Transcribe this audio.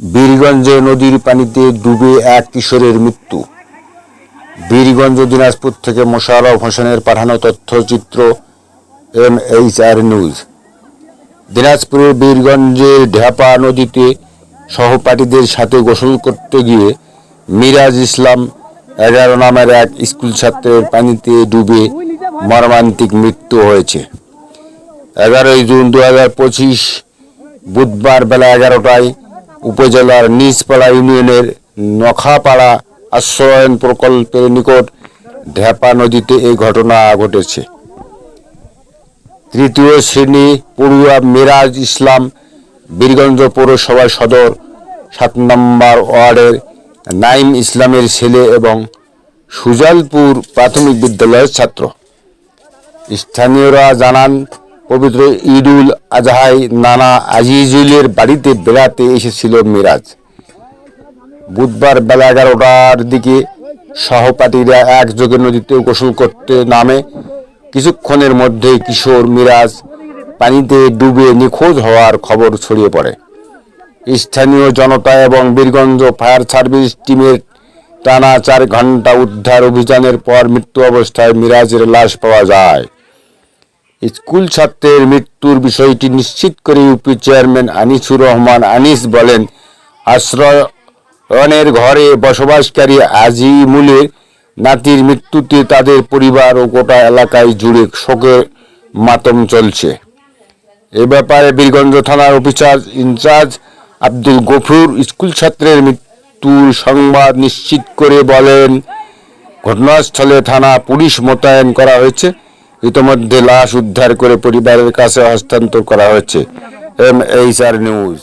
বীরগঞ্জে নদীর পানিতে ডুবে এক কিশোরের মৃত্যু। বীরগঞ্জ দিনাজপুর থেকে মোশাররফ হোসেনের পাঠানো তথ্যচিত্র এম এইচ আর নিউজ। দিনাজপুরের বীরগঞ্জের ঢাপা নদীতে সহপাঠীদের সাথে গোসল করতে গিয়ে মিরাজ ইসলাম এগারো নামের এক স্কুল ছাত্রের পানিতে ডুবে মর্মান্তিক মৃত্যু হয়েছে। এগারোই জুন দু হাজার পঁচিশ বুধবার বেলা এগারোটায় উপজেলার নিজপাড়া ইউনিয়নের নখাপাড়া আশ্রয়ন প্রকল্পের নিকট ঢেপা নদীতে এই ঘটনা ঘটেছে। তৃতীয় শ্রেণি পড়ুয়া মিরাজ ইসলাম বীরগঞ্জ পৌরসভা সদর সাত নম্বর ওয়ার্ডের নাইম ইসলামের ছেলে এবং সুজালপুর প্রাথমিক বিদ্যালয়ের ছাত্র। স্থানীয়রা জানান পবিত্র ঈদুল আজহায় নানা আজিজুলের বাড়িতে বেড়াতে এসেছিল মিরাজ। বুধবার বেলা এগারোটার দিকে সহপাঠীরা একযোগে নদীতে গোসল করতে নামে। কিছুক্ষণের মধ্যেই কিশোর মিরাজ পানিতে ডুবে নিখোঁজ হওয়ার খবর ছড়িয়ে পড়ে। স্থানীয় জনতা এবং বীরগঞ্জ ফায়ার সার্ভিস টিমের টানা চার ঘণ্টা উদ্ধার অভিযানের পর মৃত্যু অবস্থায় মিরাজের লাশ পাওয়া যায়। স্কুল ছাত্রের মৃত্যুর বিষয়টি নিশ্চিত করে ইউপি চেয়ারম্যান আনিসুর রহমান আনিস বলেন আশ্রয়নের ঘরে বসবাসকারী আজিমুলের নাতির মৃত্যুতে তাদের পরিবার ও গোটা এলাকায় জুড়ে শোকের মাতম চলছে। এ ব্যাপারে বীরগঞ্জ থানার officer in charge Abdul Gafur school ছাত্রের মৃত্যুর সংবাদ নিশ্চিত করে বলেন, ঘটনাস্থলে থানা পুলিশ মোতায়েন করা হয়েছে। ইতোমধ্যে লাশ উদ্ধার করে পরিবারের কাছে হস্তান্তর করা হয়েছে। M H R news.